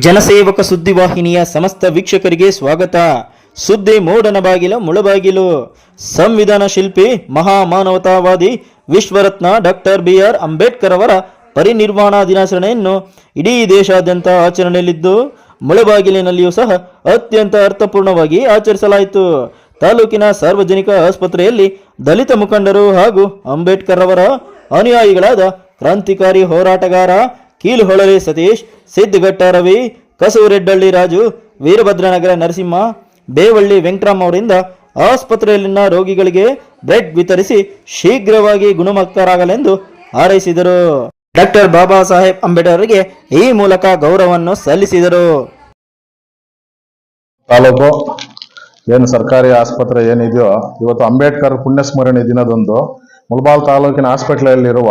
ಜನಸೇವಕ ಸುದ್ದಿವಾಹಿನಿಯ ಸಮಸ್ತ ವೀಕ್ಷಕರಿಗೆ ಸ್ವಾಗತ. ಸುದ್ದಿ ಮೂಡನ ಬಾಗಿಲ, ಮುಳಬಾಗಿಲು. ಸಂವಿಧಾನ ಶಿಲ್ಪಿ, ಮಹಾಮಾನವತಾವಾದಿ ವಿಶ್ವರತ್ನ ಡಾಕ್ಟರ್ ಬಿ ಆರ್ ಅಂಬೇಡ್ಕರ್ ಅವರ ಪರಿನಿರ್ವಾಣ ದಿನಾಚರಣೆಯನ್ನು ಇಡೀ ದೇಶಾದ್ಯಂತ ಆಚರಣೆಯಲ್ಲಿದ್ದು, ಮುಳಬಾಗಿಲಿನಲ್ಲಿಯೂ ಸಹ ಅತ್ಯಂತ ಅರ್ಥಪೂರ್ಣವಾಗಿ ಆಚರಿಸಲಾಯಿತು. ತಾಲೂಕಿನ ಸಾರ್ವಜನಿಕ ಆಸ್ಪತ್ರೆಯಲ್ಲಿ ದಲಿತ ಮುಖಂಡರು ಹಾಗೂ ಅಂಬೇಡ್ಕರ್ ಅವರ ಅನುಯಾಯಿಗಳಾದ ಕ್ರಾಂತಿಕಾರಿ ಹೋರಾಟಗಾರ ಕೀಲುಹೊಳಲೆ ಸತೀಶ್ ಸಿದ್ದಘಟ್ಟ ರವಿ ಕಸೂರೆಡ್ಡಳ್ಳಿ ರಾಜು, ವೀರಭದ್ರನಗರ ನರಸಿಂಹ, ಬೇವಳ್ಳಿ ವೆಂಕಟರಾಮ್ ಅವರಿಂದ ಆಸ್ಪತ್ರೆಯಲ್ಲಿನ ರೋಗಿಗಳಿಗೆ ಬ್ರೆಡ್ ವಿತರಿಸಿ ಶೀಘ್ರವಾಗಿ ಗುಣಮುಕ್ತರಾಗಲೆಂದು ಹಾರೈಸಿದರು. ಡಾಕ್ಟರ್ ಬಾಬಾ ಸಾಹೇಬ್ ಅಂಬೇಡ್ಕರ್ ಅವರಿಗೆ ಈ ಮೂಲಕ ಗೌರವವನ್ನು ಸಲ್ಲಿಸಿದರು. ತಾಲೂಕು ಏನು ಸರ್ಕಾರಿ ಆಸ್ಪತ್ರೆ ಏನಿದೆಯೋ, ಇವತ್ತು ಅಂಬೇಡ್ಕರ್ ಪುಣ್ಯಸ್ಮರಣೆ ದಿನದಂದು ಮುಲ್ಬಾಲ್ ತಾಲೂಕಿನ ಹಾಸ್ಪಿಟ್ಲಲ್ಲಿರುವ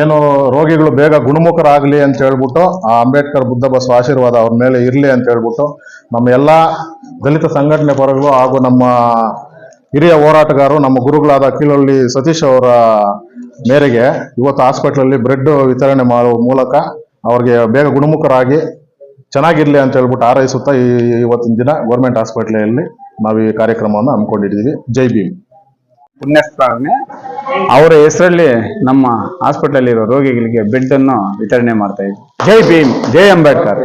ಏನು ರೋಗಿಗಳು ಬೇಗ ಗುಣಮುಖರಾಗಲಿ ಅಂತ ಹೇಳ್ಬಿಟ್ಟು ಆ ಅಂಬೇಡ್ಕರ್ ಬುದ್ಧ ಬಸವ ಆಶೀರ್ವಾದ ಅವ್ರ ಮೇಲೆ ಇರಲಿ ಅಂತ ಹೇಳ್ಬಿಟ್ಟು ನಮ್ಮ ಎಲ್ಲ ದಲಿತ ಸಂಘಟನೆ ಪರಗಳು ಹಾಗೂ ನಮ್ಮ ಹಿರಿಯ ಹೋರಾಟಗಾರರು, ನಮ್ಮ ಗುರುಗಳಾದ ಕೀಲೊಳ್ಳಿ ಸತೀಶ್ ಅವರ ಮೇರೆಗೆ ಇವತ್ತು ಹಾಸ್ಪಿಟ್ಲಲ್ಲಿ ಬ್ರೆಡ್ ವಿತರಣೆ ಮಾಡುವ ಮೂಲಕ ಅವ್ರಿಗೆ ಬೇಗ ಗುಣಮುಖರಾಗಿ ಚೆನ್ನಾಗಿರಲಿ ಅಂತ ಹೇಳ್ಬಿಟ್ಟು ಆರೈಸುತ್ತಾ ಈ ಇವತ್ತಿನ ದಿನ ಗೌರ್ಮೆಂಟ್ ಹಾಸ್ಪಿಟ್ಲಲ್ಲಿ ನಾವು ಈ ಕಾರ್ಯಕ್ರಮವನ್ನು ಹಮ್ಮಿಕೊಂಡಿದ್ದೀವಿ. ಜೈ ಭೀಮ್. ಪುಣ್ಯಸ್ಮರಣೆ ಅವರ ಹೆಸರಲ್ಲಿ ನಮ್ಮ ಹಾಸ್ಪಿಟಲ್ ಇರೋ ರೋಗಿಗಳಿಗೆ ಬೆಡ್ ಅನ್ನು ವಿತರಣೆ ಮಾಡ್ತಾ ಇದ್ವಿ. ಜೈ ಭೀಮ್, ಜೈ ಅಂಬೇಡ್ಕರ್.